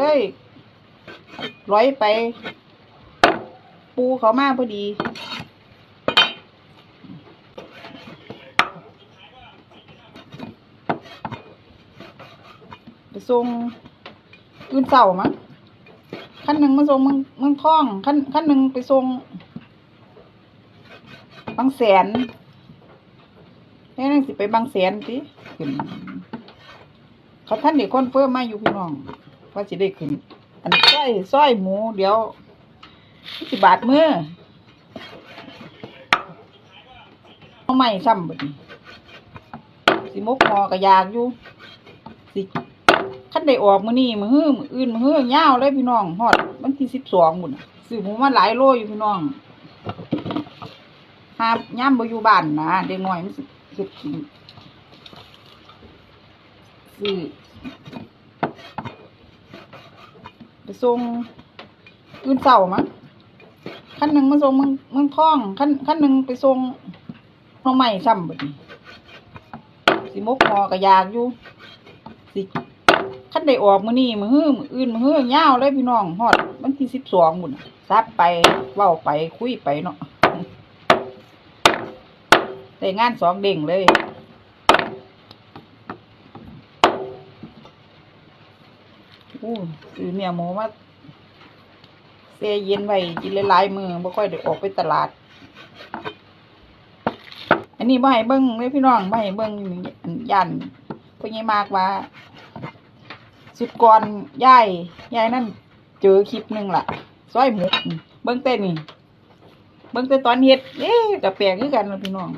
เลยร้อยไป ปูเขามาพอดีไปส่งอื่นเสามั้งขั้นหนึ่งมาส่งมึงมึงคล้องขั้นขั้นหนึ่งไปส่งบางแสนแค่นั้นสิไปบางแสนสิขึ้นเขาท่านเด็กคนเฟิร์มมาอยู่พี่น้อง ว่าสิได้ขึ้น อันสร้อยสร้อยหมู เดี๋ยวสิบาทมือเอาไม่ซ้ำบดสิมกหอกระยากอยู่ สิคันได้ออกมือนี้มื้อฮื้อมืออื่นมือฮื้อยาวเลยพี่น้องฮอดวันที่สิบสองบุ่นน่ะซื้อหมูมาหลายโลอยู่พี่น้องหาย่ามบ่อยู่บ้านนะเด็กน้อยมันสิเฮ็ดกินซื้อ ไปส่งอื่นเสาร์มั้งคันหนึ่งมาส่งเมึงเมึงคล้องคันคันหนึ่งไปส่งน้องใหม่ซ้ำบัดนี้สิมกหอกระยากอยู่สิคันได้ออกมือนี้มื้อฮื้อมืออื่นมือฮื้อยาวเลยพี่น้องฮอดวันที่สิบสองบุ่นน่ะซับไปเว้าไปคุยไปเนาะได้งานสองเด้งเลย อู้ซื้อเนี่ยหมูมาเซเย็นไว้กินหลายๆมือบ่ค่อยได้ออกไปตลาด อันนี้บ่ให้เบิ่งเลยพี่น้องบ่ให้เบิ่งอันย่านเพิ่นใหญ่มากว่าสุดก่อนยายยายนั่นเจอคลิปหนึ่งล่ะซอยหมูเบิ่งเต้นนี่เบิ่งแต่ตอนเฮ็ดเอ๊ะก็แปลกคือกันล่ะพี่น้อง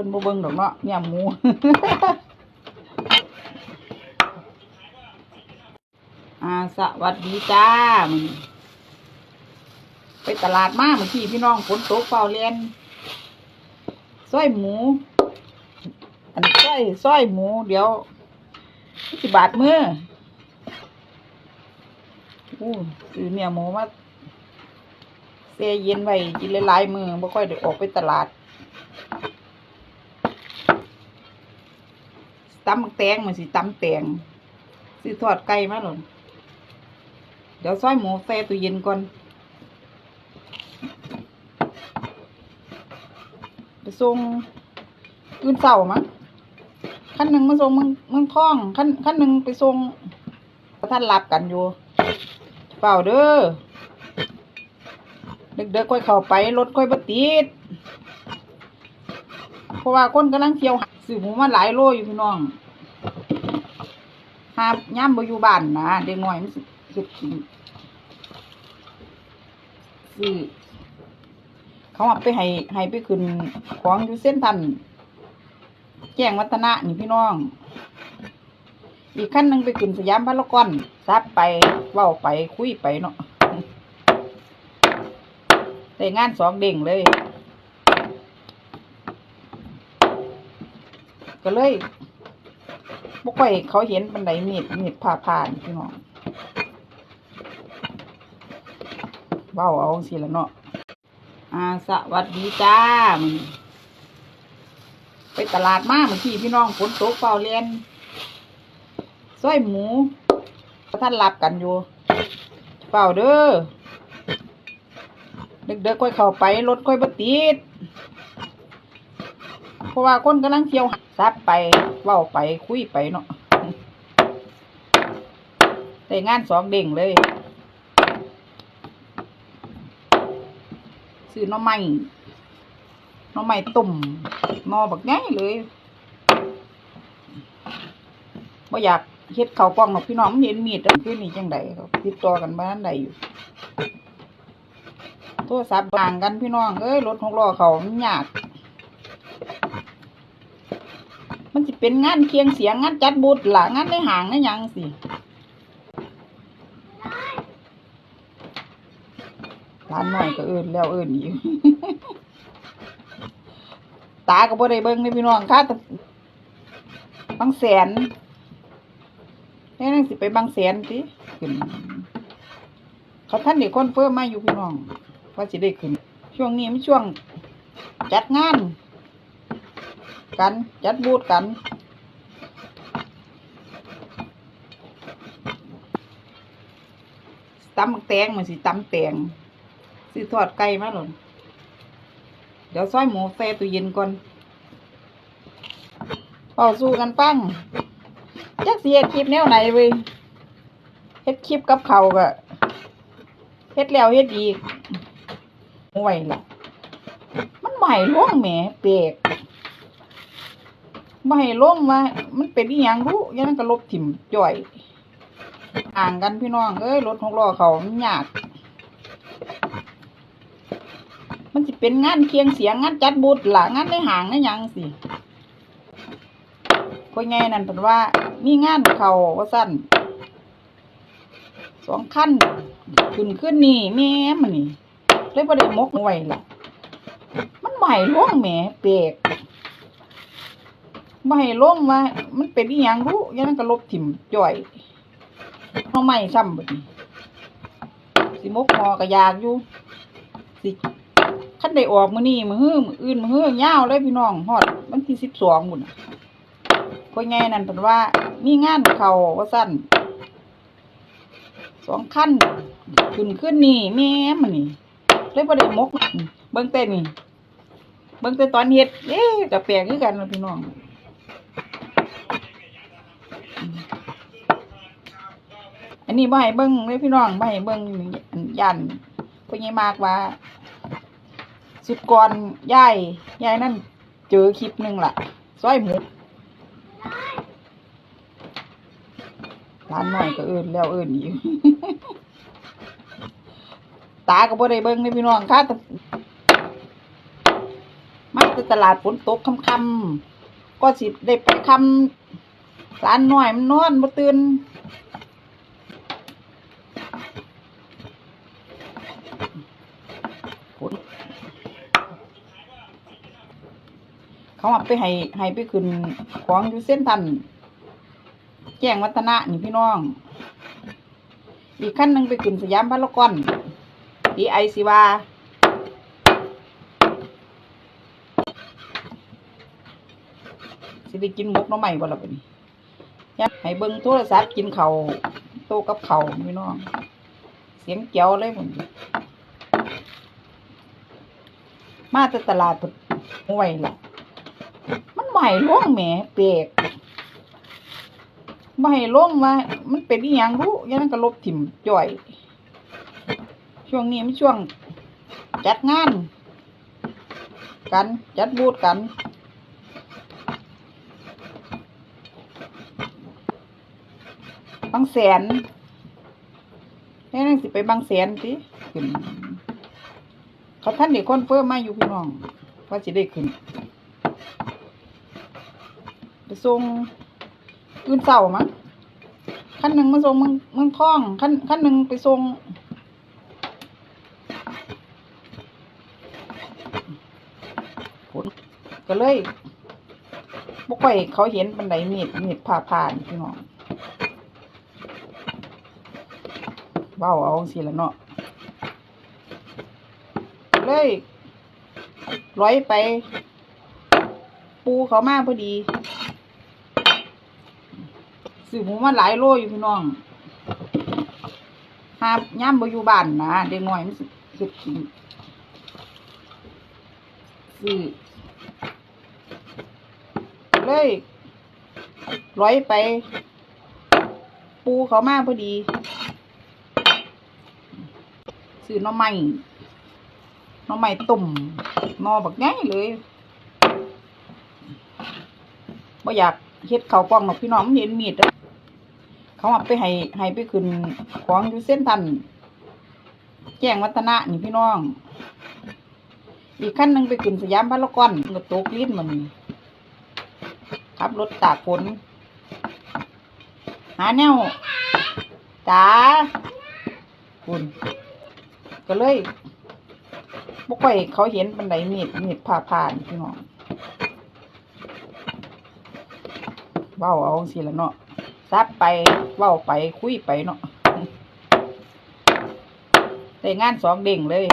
พิ่นบ่เบิ่งดอกเนาะเนี่ยหมูอาสวัสดีจ้ามื้อนี้ไปตลาดมาเมื่อกี้พี่น้องฝนตกเฝ้าเรียนซอยหมู อันซอยซอยหมูเดี๋ยวสิบาทมืออู้ซื้อเนี่ยหมูมาเซเย็นไว้กินหลายๆมือบ่ค่อยได้ออกไปตลาด ตำแตงมันสิตำแตงซื้อทอดไก่มาหล่นเดี๋ยวซอยหมูแช่ตู้เย็นก่อนไปส่งอื่นเสาร์มั้งขั้นหนึ่งมาส่งมึงมึงคล้องขั้นขั้นหนึ่งไปส่งท่านรับกันอยู่ เปล่าเด้อเด็กๆค่อยเข้าไปรถค่อยบติดเพราะว่าคนกำลังเที่ยวซื้อหมูมาหลายโลอยู่พี่น้อง หาย่ามบอยู่บ้านนะเด็กน้อยมันสิเฮ็ดกินซื้อเขาเอาไปให้ให้ไปขึ้นของอยู่เส้นทันแจ้งวัฒนะนี่พี่น้อง อีกขั้นหนึ่งไปขึ้นสยามพารากอนซับไปเว้าไปคุยไปเนาะได้งานสองเด้งเลย ก็เลย บ่ค่อยเขาเห็นปันไดมีดมีดผ่าผ่านพี่น้องเว้าเอาสิละเนาะอ่าสวัสดีจ้ามันไปตลาดมาเมื่อกี้พี่น้องฝนตกเฝ้าเรียนซอยหมูท่านรับกันอยู่เฝ้าเด้อเด็กๆค่อยเข้าไปรถค่อยบติด เพราะว่าคนกำลังเที่ยวซับไปเว้าไปคุยไปเนาะได้งานสองเด้งเลยซื้อหน้อไม้หน้อไม้ตุ่มนอบักง่ายเลยบ่อยากเฮ็ดข้าวกล้องหรอกพี่น้องมันเห็นมีดแล้วคือนี่จังไดติดต่อกันมาอันใดอยู่โทรศัพท์ต่างกันพี่น้องเอ้ยรถหกล้อเขามันยาก มันสิเป็นงานเคียงเสียงงานจัดบูธล่ะงานในห้างในยังสิร้านหน่อยก็เอินแล้วเอินอีกตาก็บ่ได้เบิ่งเลยพี่น้องค่ะแต่บางแสนแค่นั้นสิไปบางแสนสิขึ้นเขาท่านเด็กคนเฟิร์มมาอยู่พี่น้องว่าสิได้ขึ้น ช่วงนี้ไมันช่วง จัดงาน กัน จัดบูดกันตำแตงมันสิตำแตงสิทอดไก่มาหล่นเดี๋ยวซอยหมูแฟตู้เย็นก่อนเป่าสู้กันปั้งจักเฮ็ดคลิปแนวไหนเว้ยเฮ็ดคลิปกับเขาก็เฮ็ดแล้วเฮ็ดอีกห่วยล่ะ มันใหม่ล่วงแหมเปรก ไม่ให้ล่วงมา มันเป็นอีหยังรู้ยังนั้นก็ลบถิ่มจ่อยอ่างกันพี่น้องเอ้ยรถหกล้อเขามันยาก มันสิเป็นงานเคียงเสียงงานจัดบูธล่ะงานในห่างในยังสิก็ไงนั่นเป็นว่ามีงานเขาว่าสั้นสองขั้นขึ้นขึ้นนี่แม่มันนี่เลยประเด็มกไว้ล่ะ มันใหม่ล่วงแหมเปรก ไม่ให้ล่วงมา มันเป็นอีหยังรู้ยังนั้นก็ลบถิ่มจ่อยน้องใหม่ซ้ำบัดนี้สิมกหอกระยากอยู่ สิคันได้ออกมือนี้มื้อฮื้อมืออื่นมือฮื้อยาวเลยพี่น้องฮอดวันที่สิบสองบุ่นน่ะก็ไงนั่นเป็นว่ามีงานเขาว่าสั้นสองขั้นขึ้นขึ้นนี่แม่มันนี่เลยประเด็มก เบิ่งแต่นี่ เบิ่งแต่ตอนเฮ็ดเอ๊ะก็แปลกคือกันพี่น้องอืมอั นี้บ่ให้เบิ่งเลยพี่น้องบ่ให้เบิ่งยันเพิ่นยังมากว่า สุดก่อนยายยายนั่นเจอคลิปหนึ่งล่ะซอยหมูร้านหน้อยก็เอิ้นแล้วเอิ้นอีกตาก็บ่ได้เบิ่งเลยพี่น้องค่ะแต่มาจากตลาดฝนตกค่ำๆก็สิได้ไปคำร้านหน้อยมันนอนบ่ตื่น เขาเอาไปให้ให้ไปขึ้นของอยู่เส้นทันแจ้งวัฒนะนี่พี่น้อง อีกขั้นหนึ่งไปขึ้นสยามพารากอนดีไอซีวาสิได้กินมกน้อใหม่บ่ล่ะบัดนี้อยากให้เบิ่งโทรศัพท์กินเข้าโตกับเข้าพี่น้อง เสียงเจียวเลยผมมาแต่ตลาดพุ่นห่วยละ ใหม่ล่วงแหมเปรกบ่ให้ล่วงว่ามันเป็นอีหยังรู้ยังนั้นก็ลบถิ่มจ่อย ช่วงนี้มันช่วง จัดงาน กันจัดบูธกันบางแสนแน่นั่งสิไปบางแสนสิขึ้นเขาท่านเด็กคนเฟิร์มมาอยู่พี่น้อง ว่าสิได้ขึ้น ไปส่งอื่นเสาร์มั้งขั้นหนึ่งมาส่งเมึงเมึงคล้องขั้นขั้นหนึ่งไปส่งฝนก็เลยบ่ค่อยเขาเห็นปันไดมีดมีดผ่าผ่านพี่น้องเบ้าเอาสิละเนาะเลยร้อยไป ปูเขามาพอดี ซื้อหมูมาหลายโลอยู่พี่น้องหาย่ำบอยู่บ้านนะเด็กน้อยมันสิเฮ็ดกินซื้อเลยร้อยไป ปูเขามากพอดีซื้อหน่อไม้น่อไม้ตุ่มนอบักใหญ่เลยบ่อยากเฮ็ดเขาวกล้องหรอกพี่น้องมันเห็นมีด เขาเอาไปให้ให้ไปขึ้นของอยู่เส้นทันแจ้งวัฒนะนี่พี่น้อง อีกขั้นหนึ่งไปขึ้นสยามพารากอนก็ตกลิ้นมันขับรถตากฝนหาแนวจ้าคุณก็เลยบ่ค่อยเขาเห็นปันไดมีดมีดผ่าผ่านพี่น้องเว้าเอาสิละเนาะ ซับไปเว้าไปคุยไปเนาะได้งานสองเด้งเลย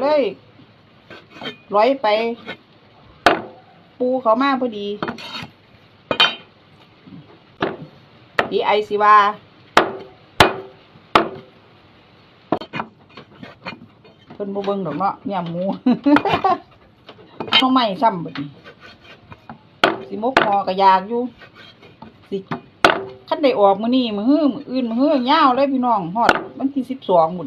เลยร้อยไป ปูเขามากพอดีดีไอสิว่าเพิ่นบ่เบิ่งดอกเนาะเนี่ยหมู น้องใหม่ซ้ำเบิดนี้สิมกหอกระยากอยู่ สิขั้นได้ออกมือนี่มือหื้อมืออื่นมือหื้อยาวเลยพี่น้องหอดวันที่สิบสองหมด